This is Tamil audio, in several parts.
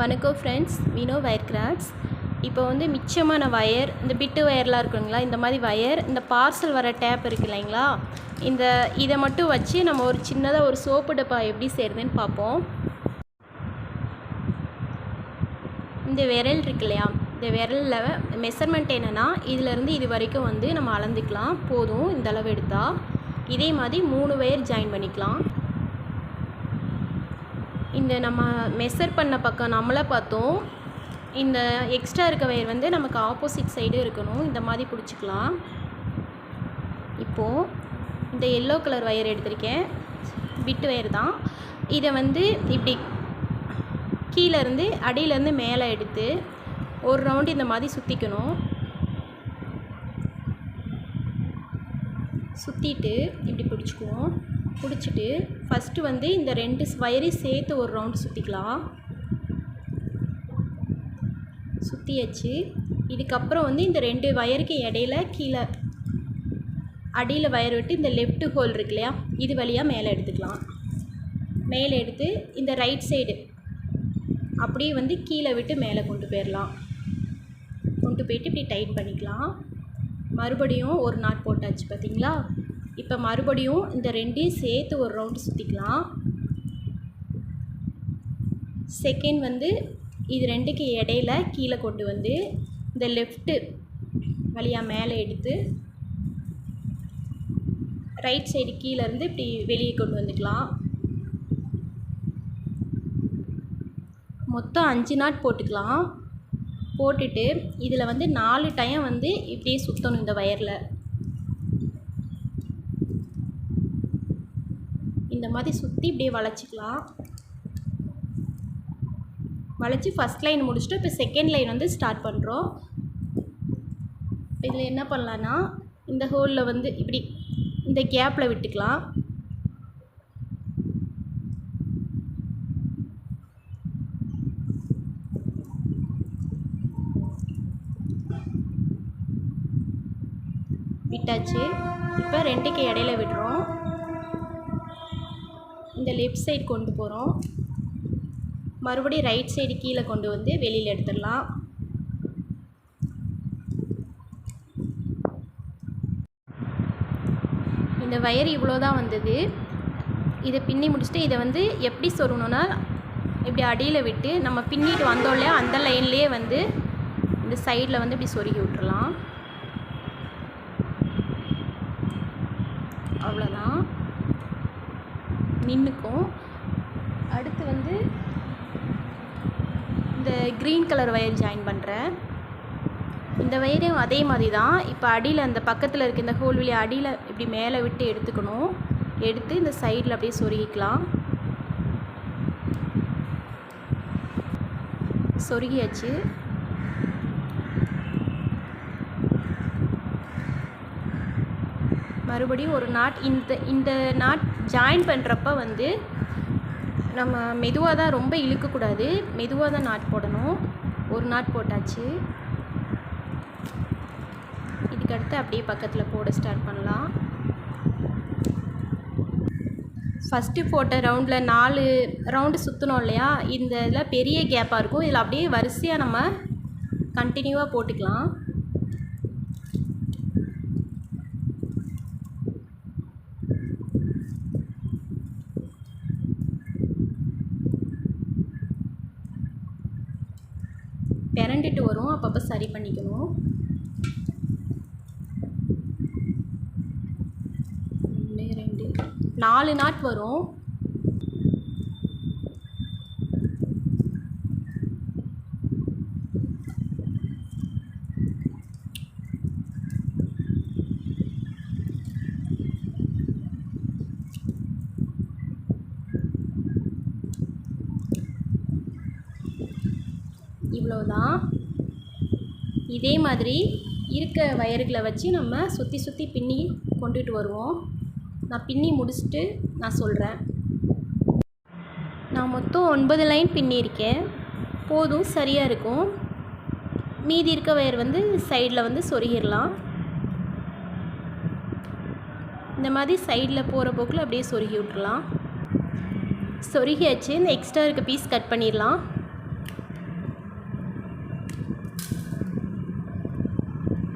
வணக்கம் ஃப்ரெண்ட்ஸ் வினோ வயர் கிராஃப்ட்ஸ் இப்போ வந்து மிச்சமான வயர் இந்த பிட்டு வயர்லாம் இருக்குங்களா இந்த மாதிரி வயர் இந்த பார்சல் வர டேப் இருக்கு இல்லைங்களா? இந்த இதை மட்டும் வச்சு நம்ம ஒரு சின்னதாக ஒரு சோப்பு டப்பா எப்படி செய்கிறதுன்னு பார்ப்போம். இந்த விரல் இருக்கு இல்லையா? இந்த விரலில் மெஷர்மெண்ட் என்னென்னா இதிலேருந்து இது வரைக்கும் வந்து நம்ம அளந்துக்கலாம். போதும் இந்த அளவு எடுத்தால் இதே மாதிரி மூணு வயர் ஜாயின் பண்ணிக்கலாம். இந்த நம்ம மெஷர் பண்ண பக்கம் நம்மளை பார்த்தோம் இந்த எக்ஸ்ட்ரா இருக்க வயர் வந்து நமக்கு ஆப்போசிட் சைடு இருக்கணும். இந்த மாதிரி பிடிச்சிக்கலாம். இப்போது இந்த எல்லோ கலர் வயர் எடுத்திருக்கேன். பிட்டு வயர் தான். இதை வந்து இப்படி கீழேருந்து அடியிலேருந்து மேலே எடுத்து ஒரு ரவுண்டு இந்த மாதிரி சுற்றிக்கணும் சுற்றிட்டு இப்படி பிடிச்சிக்குவோம். பிடிச்சிட்டு ஃபஸ்ட்டு வந்து இந்த ரெண்டு வயரையும் சேர்த்து ஒரு ரவுண்டு சுற்றிக்கலாம் சுற்றியாச்சு இதுக்கப்புறம் வந்து இந்த ரெண்டு வயருக்கு இடையில கீழே அடியில் வயர் விட்டு இந்த லெஃப்ட் ஹோல் இருக்கு இல்லையா இது வழியாக மேலே எடுத்துக்கலாம். மேலே எடுத்து இந்த ரைட் சைடு அப்படியே வந்து கீழே விட்டு மேலே கொண்டு போயிடலாம் கொண்டு போயிட்டு இப்படி டைட் பண்ணிக்கலாம். மறுபடியும் ஒரு நாட் போட்டாச்சு பார்த்தீங்களா இப்போ மறுபடியும் இந்த ரெண்டையும் சேர்த்து ஒரு ரவுண்டு சுற்றிக்கலாம் செகண்ட் வந்து இது ரெண்டுக்கு இடையில கீழே கொண்டு வந்து இந்த லெஃப்ட்டு வழியாக மேலே எடுத்து ரைட் சைடு கீழேருந்து இப்படி வெளியே கொண்டு வந்துக்கலாம். மொத்தம் அஞ்சு நாட் போட்டுக்கலாம். போட்டுட்டு இதில் வந்து நாலு டைம் வந்து இப்படியே சுற்றணும் இந்த வயரில் இந்த மாதிரி சுற்றி இப்படியே வளைச்சிக்கலாம். வளைச்சி ஃபஸ்ட் லைன் முடிச்சுட்டு இப்போ செகண்ட் லைன் வந்து ஸ்டார்ட் பண்ணுறோம் இதில் என்ன பண்ணலான்னா இந்த ஹோலில் வந்து இப்படி இந்த கேப்பில் விட்டுக்கலாம். விட்டாச்சு. இப்போ ரெண்டுக்கு இடையில விடுறோம். இந்த லெஃப்ட் சைடு கொண்டு போகிறோம் மறுபடியும் ரைட் சைடு கீழே கொண்டு வந்து வெளியில் எடுத்துடலாம். இந்த வயர் இவ்வளோ தான் வந்தது. இதை பின்னி முடிச்சுட்டு இதை வந்து எப்படி சொருகணுன்னா இப்படி அடியில் விட்டு நம்ம பின்னிட்டு வந்தோம் இல்லையா அந்த லைன்லேயே வந்து இந்த சைடில் வந்து இப்படி சொருகி விட்டுறலாம் அவ்வளோதான் நின்றுக்கும் அடுத்து வந்து இந்த க்ரீன் கலர் வயர் ஜாயின் பண்ணுறேன் இந்த ஒயரையும் அதே மாதிரி தான் இப்போ அடியில் அந்த பக்கத்தில் இருக்க இந்த ஹோல் வழி அடியில் இப்படி மேலே விட்டு எடுத்துக்கணும். எடுத்து இந்த சைடில் அப்படியே சொருகிக்கலாம். சொருகியாச்சு. மறுபடியும் ஒரு நாட் இந்த இந்த நாட் ஜாயின் பண்ணுறப்ப வந்து நம்ம மெதுவாக தான் ரொம்ப இழுக்கக்கூடாது. மெதுவாக தான் நாட் போடணும். ஒரு நாட் போட்டாச்சு. இதுக்கடுத்து அப்படியே பக்கத்தில் போட ஸ்டார்ட் பண்ணலாம். ஃபஸ்ட்டு போட்ட ரவுண்டில் நாலு ரவுண்டு சுற்றினோம் இல்லையா? இந்த இதில் பெரிய கேப்பாக இருக்கும். இதில் அப்படியே வரிசையாக நம்ம கண்டினியூவாக போட்டுக்கலாம் பிறண்டுட்டு வரும் அப்பப்போ சரி பண்ணிக்கணும். ஒன்று ரெண்டு நாலு நாட் வரும். இவ்வளோதான் இதே மாதிரி இருக்க வயர்களை வச்சு நம்ம சுற்றி சுற்றி பின்னி கொண்டுட்டு வருவோம். நான் பின்னி முடிச்சுட்டு நான் சொல்கிறேன் நான் மொத்தம் ஒன்பது லைன் பின்னியிருக்கேன். போதும் சரியாக இருக்கும். மீதி இருக்க வயர் வந்து சைடில் வந்து சொருகிடலாம் இந்த மாதிரி சைடில் போகிற போக்கில் அப்படியே சொருகி விட்றலாம் சொருகியாச்சு இந்த எக்ஸ்ட்ரா இருக்க பீஸ் கட் பண்ணிடலாம்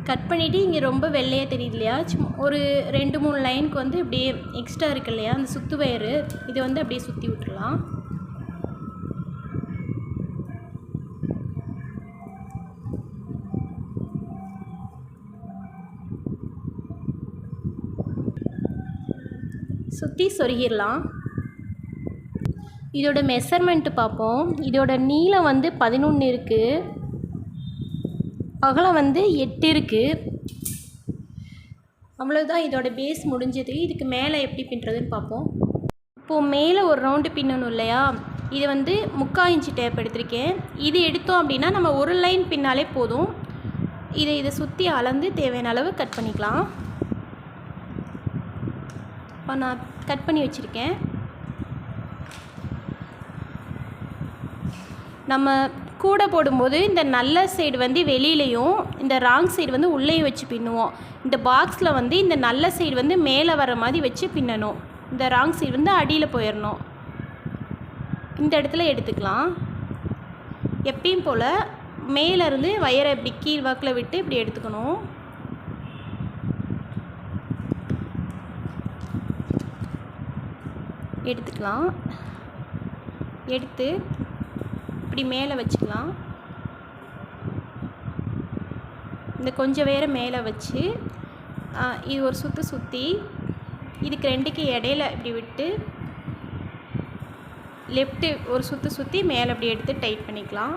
கட் பண்ணிவிட்டு இங்கே ரொம்ப வெள்ளையாக தெரியுது இல்லையா சும்மா ஒரு ரெண்டு மூணு லைனுக்கு வந்து இப்படியே எக்ஸ்ட்ரா இருக்கு இல்லையா? அந்த சுத்து வயரு. இதை வந்து அப்படியே சுற்றி விட்டுடலாம் சுற்றி சொருகிடலாம். இதோட மெஷர்மெண்ட்டு பார்ப்போம். இதோட நீளம் வந்து பதினொன்று இருக்குது அகலம் வந்து எட்டு இருக்குது அவ்வளோதான் இதோட பேஸ் முடிஞ்சது. இதுக்கு மேலே எப்படி பின்னுறதுன்னு பார்ப்போம். இப்போது மேலே ஒரு ரவுண்டு பின்னணும் இல்லையா? இது வந்து முக்கால் இன்ச்சு டேப் எடுத்திருக்கேன். இது எடுத்தோம் அப்படின்னா நம்ம ஒரு லைன் பின்னாலே போதும். இதை இதை சுற்றி அளந்து தேவையான அளவு கட் பண்ணிக்கலாம். இப்போ நான் கட் பண்ணி வச்சுருக்கேன். நம்ம கூடை போடும்போது இந்த நல்ல சைடு வந்து வெளியிலையும் இந்த ராங் சைடு வந்து உள்ளேயும் வச்சு பின்னுவோம். இந்த பாக்ஸில் வந்து இந்த நல்ல சைடு வந்து மேலே வர மாதிரி வச்சு பின்னணும். இந்த ராங் சைடு வந்து அடியில் போயிடணும் இந்த இடத்துல எடுத்துக்கலாம். எப்பயும் போல் மேலேருந்து வயரை இப்படி கீழ் வாக்கில் விட்டு இப்படி எடுத்துக்கணும். எடுத்துக்கலாம். எடுத்து இப்படி மேலே வச்சுக்கலாம். இந்த கொஞ்சம் வேற மேலே வச்சு இது ஒரு சுற்று சுற்றி இதுக்கு ரெண்டுக்கு இடையில இப்படி விட்டு லெஃப்ட்டு ஒரு சுற்று சுற்றி மேலே அப்படி எடுத்து டைட் பண்ணிக்கலாம்.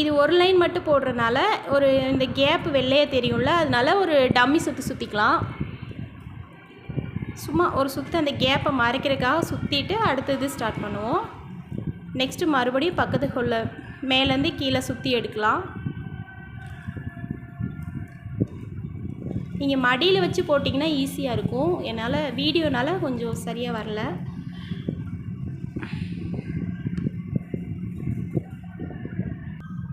இது ஒரு லைன் மட்டும் போடுறதுனால ஒரு இந்த கேப் வெள்ளையே தெரியும்ல அதனால ஒரு டம்மி சுற்றி சுற்றிக்கலாம் சும்மா ஒரு சுற்று அந்த கேப்பை மறைக்கிறதுக்காக சுற்றிட்டு அடுத்தது ஸ்டார்ட் பண்ணுவோம். நெக்ஸ்ட்டு மறுபடியும் பக்கத்து கொள்ள மேலேருந்து கீழே சுற்றி எடுக்கலாம். நீங்கள் மடியில் வச்சு போட்டிங்கன்னா ஈஸியாக இருக்கும். என்னால் வீடியோனால் கொஞ்சம் சரியாக வரல.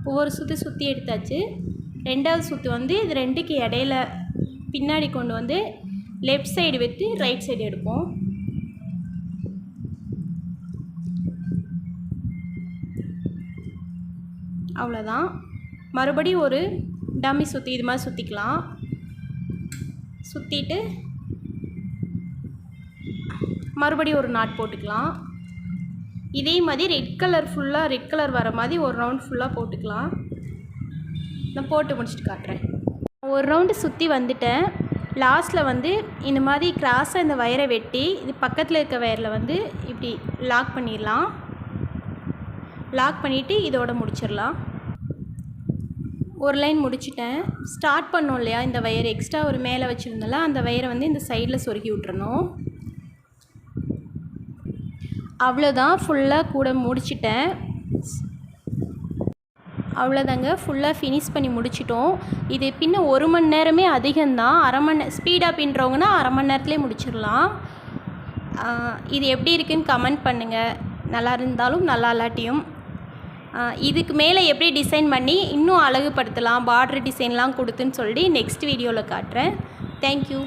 ஒவ்வொரு சுற்றி சுற்றி எடுத்தாச்சு. ரெண்டாவது சுற்று வந்து இது ரெண்டுக்கு இடையில பின்னாடி கொண்டு வந்து லெஃப்ட் சைடு விட்டு ரைட் சைடு எடுப்போம். அவ்வளோதான். மறுபடியும் ஒரு டம்மி சுற்றி இது மாதிரி சுற்றிக்கலாம் சுற்றிட்டு மறுபடியும் ஒரு நாட் போட்டுக்கலாம். இதே மாதிரி ரெட் கலர் ஃபுல்லாக ரெட் கலர் வர மாதிரி ஒரு ரவுண்ட் ஃபுல்லாக போட்டுக்கலாம். நான் போட்டு முடிச்சுட்டு காட்டுறேன். ஒரு ரவுண்டு சுற்றி வந்துட்டேன். லாஸ்ட்டில் வந்து இந்த மாதிரி கிராஸாக இந்த வயரை வெட்டி இது பக்கத்தில் இருக்க வயரில் வந்து இப்படி லாக் பண்ணிடலாம். லாக் பண்ணிவிட்டு இதோட முடிச்சிடலாம். ஒரு லைன் முடிச்சிட்டேன். ஸ்டார்ட் பண்ணோம் இல்லையா இந்த வயர் எக்ஸ்ட்ரா ஒரு மேலே வச்சுருந்தோம்ல அந்த வயரை வந்து இந்த சைடில் சொருகி விட்டுறணும். அவ்வளோதான் ஃபுல்லாக கூட முடிச்சிட்டேன். அவ்வளோதாங்க ஃபுல்லாக ஃபினிஷ் பண்ணி முடிச்சிட்டோம். இது பின்ன ஒரு மணி நேரமே அதிகம்தான். அரை மணி ஸ்பீடாக பின்னுறவங்கன்னா அரை மணி நேரத்துலேயே முடிச்சிடலாம். இது எப்படி இருக்குன்னு கமெண்ட் பண்ணுங்கள் நல்லா இருந்தாலும் நல்லா இல்லாட்டியும். இதுக்கு மேலே எப்படி டிசைன் பண்ணி இன்னும் அழகுபடுத்தலாம் பார்ட்ரு டிசைன்லாம் கொடுத்துன்னு சொல்லி நெக்ஸ்ட் வீடியோவில் காட்டுறேன். தேங்க்யூ